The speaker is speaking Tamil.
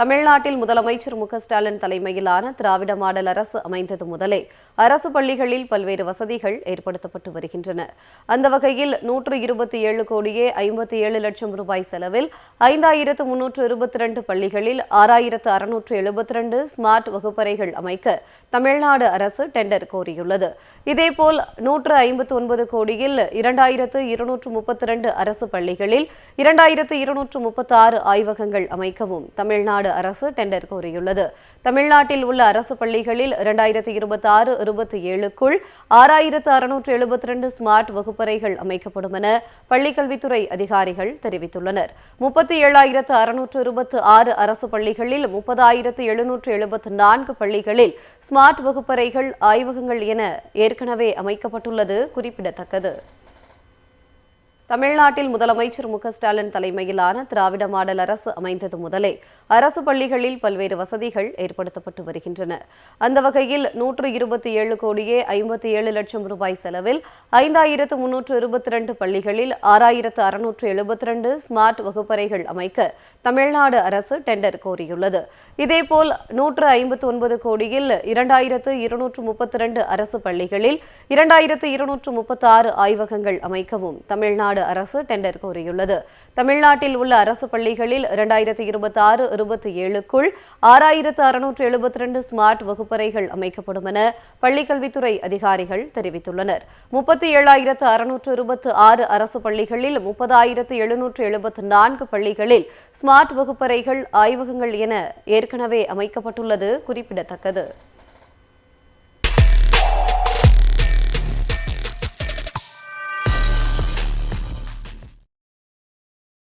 தமிழ்நாட்டில் முதலமைச்சர் மு ஸ்டாலின் தலைமையிலான திராவிட மாடல் அரசு அமைந்தது முதலே. அரசு பள்ளிகளில் பல்வேறு வசதிகள் ஏற்படுத்தப்பட்டு வருகின்றன. அந்த வகையில் நூற்று இருபத்தி ஏழு கோடியே ஐம்பத்தி ஏழு லட்சம் ரூபாய் செலவில் ஐந்தாயிரத்து முன்னூற்று இருபத்தி ரெண்டு பள்ளிகளில் ஆறாயிரத்து அறுநூற்று எழுபத்தி ரெண்டு ஸ்மார்ட் வகுப்பறைகள் அமைக்க தமிழ்நாடு அரசு டெண்டர் கோரியுள்ளது. இதேபோல் நூற்று ஐம்பத்து ஒன்பது கோடியில் இரண்டாயிரத்து இருநூற்று முப்பத்தி ரெண்டு அரசு பள்ளிகளில் இரண்டாயிரத்து இருநூற்று முப்பத்தி ஆறு ஆய்வகங்கள் அமைக்கவும் தமிழ்நாடு தமிழ்நாடு அரசு டெண்டர் கோரியுள்ளது. தமிழ்நாட்டில் உள்ள அரசு பள்ளிகளில் இரண்டாயிரத்தி இருபத்தி ஆறு இருபத்தி ஏழுக்குள் ஆறாயிரத்து அறுநூற்று எழுபத்தி ரெண்டு ஸ்மார்ட் வகுப்பறைகள் அமைக்கப்படும் என பள்ளிக்கல்வித்துறை அதிகாரிகள் தெரிவித்துள்ளனர். முப்பத்தி ஏழாயிரத்து அறுநூற்று இருபத்தி ஆறு அரசு பள்ளிகளில் முப்பதாயிரத்து எழுநூற்று எழுபத்து நான்கு பள்ளிகளில் ஸ்மார்ட் வகுப்பறைகள் ஆய்வகங்கள் என ஏற்கனவே அமைக்கப்பட்டுள்ளது குறிப்பிடத்தக்கது. தமிழ்நாட்டில் முதலமைச்சர் மு ஸ்டாலின் தலைமையிலான திராவிட மாடல் அரசு அமைந்தது முதலே. அரசு பள்ளிகளில் பல்வேறு வசதிகள் ஏற்படுத்தப்பட்டு வருகின்றன. அந்த வகையில் நூற்று இருபத்தி ஏழு கோடியே ஐம்பத்தி ஏழு லட்சம் ரூபாய் செலவில் ஐந்தாயிரத்து முன்னூற்று இருபத்தி ரெண்டு பள்ளிகளில் ஆறாயிரத்து அறுநூற்று எழுபத்தி ரெண்டு ஸ்மார்ட் வகுப்பறைகள் அமைக்க தமிழ்நாடு அரசு டெண்டர் கோரியுள்ளது. இதேபோல் நூற்று ஐம்பத்து ஒன்பது கோடியில் இரண்டாயிரத்து இருநூற்று முப்பத்தி ரெண்டு அரசு பள்ளிகளில் இரண்டாயிரத்து இருநூற்று முப்பத்தாறு ஆய்வகங்கள் அமைக்கவும் தமிழ்நாடு தமிழ்நாடு அரசு டெண்டர் கோரியுள்ளது தமிழ்நாட்டில் உள்ள அரசு பள்ளிகளில் இரண்டாயிரத்தி இருபத்தி ஆறு இருபத்தி ஏழுக்குள் ஆறாயிரத்து அறுநூற்று எழுபத்தி ரெண்டு ஸ்மார்ட் வகுப்பறைகள் அமைக்கப்படும் என பள்ளிக்கல்வித்துறை அதிகாரிகள் தெரிவித்துள்ளனர். முப்பத்தி ஏழாயிரத்து அறுநூற்று இருபத்தி ஆறு அரசு பள்ளிகளில் முப்பதாயிரத்து எழுநூற்று எழுபத்தி நான்கு பள்ளிகளில் ஸ்மார்ட் வகுப்பறைகள் ஆய்வகங்கள் என ஏற்கனவே அமைக்கப்பட்டுள்ளது குறிப்பிடத்தக்கது.